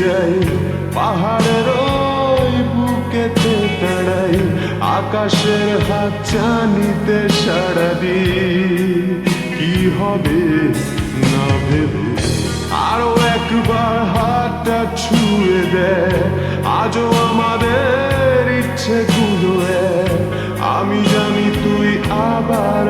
যাই, পাহাড়ের ওই বুকেতে দাঁড়াই আকাশের হাত জানিতে সারা দি কি হবে না ভেবে? আরও একবার হাতটা ছুঁয়ে দেয়, আজও আমাদের ইচ্ছে গুলো আমি জানি তুই আবার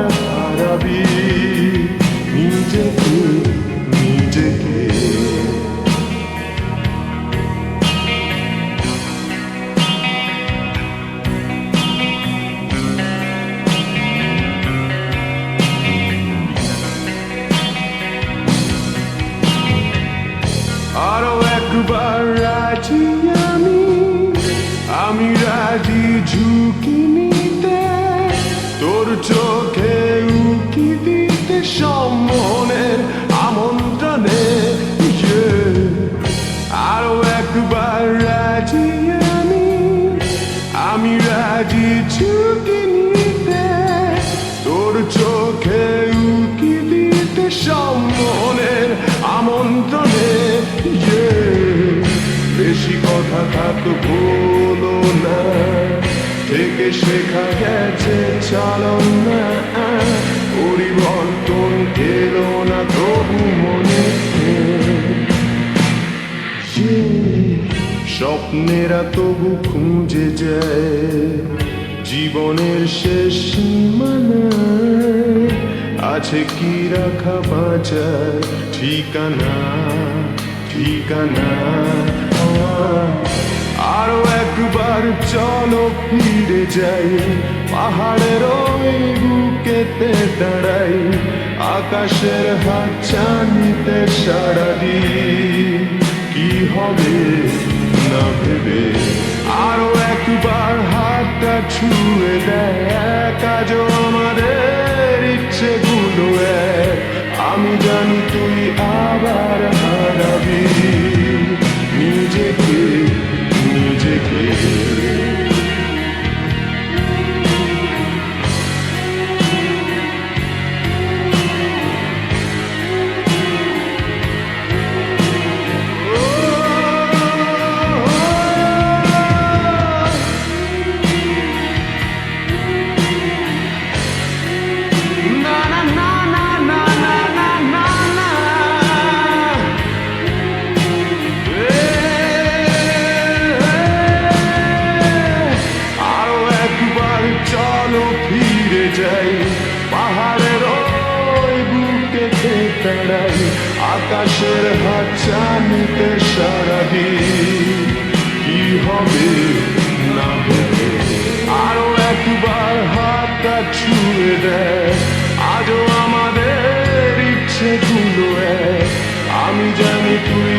চোখে উকি দিতে সম্মনের আমন্ত্রণে Yeah. আরও একবার রাজি আমি আমি রাজি ঝুঁকি থেকে শেখা গেছে চলন না পরিবর্তন এলো না তবু মনে স্বপ্নেরা তবু খুঁজে যায়, জীবনের শেষ সীমানায়। আছে কি রাখা বাঁচার ঠিকানা ঠিকানা একবার চলো ফিরে যাই পাহাড়ের ওই বুকেতে দাঁড়াই। আকাশের হাত চানিতে সারা দিই। কি হবে না ভেবে? আরও একবার হাতটা ছুঁয়ে দেয় কাজও আকাশের হাচানিতে সারাদিন কি হবে না হবে? আরও একবার হাতটা ছুঁয়ে দেয় আজও আমাদের ইচ্ছেগুলো এক। আমি জানি তুই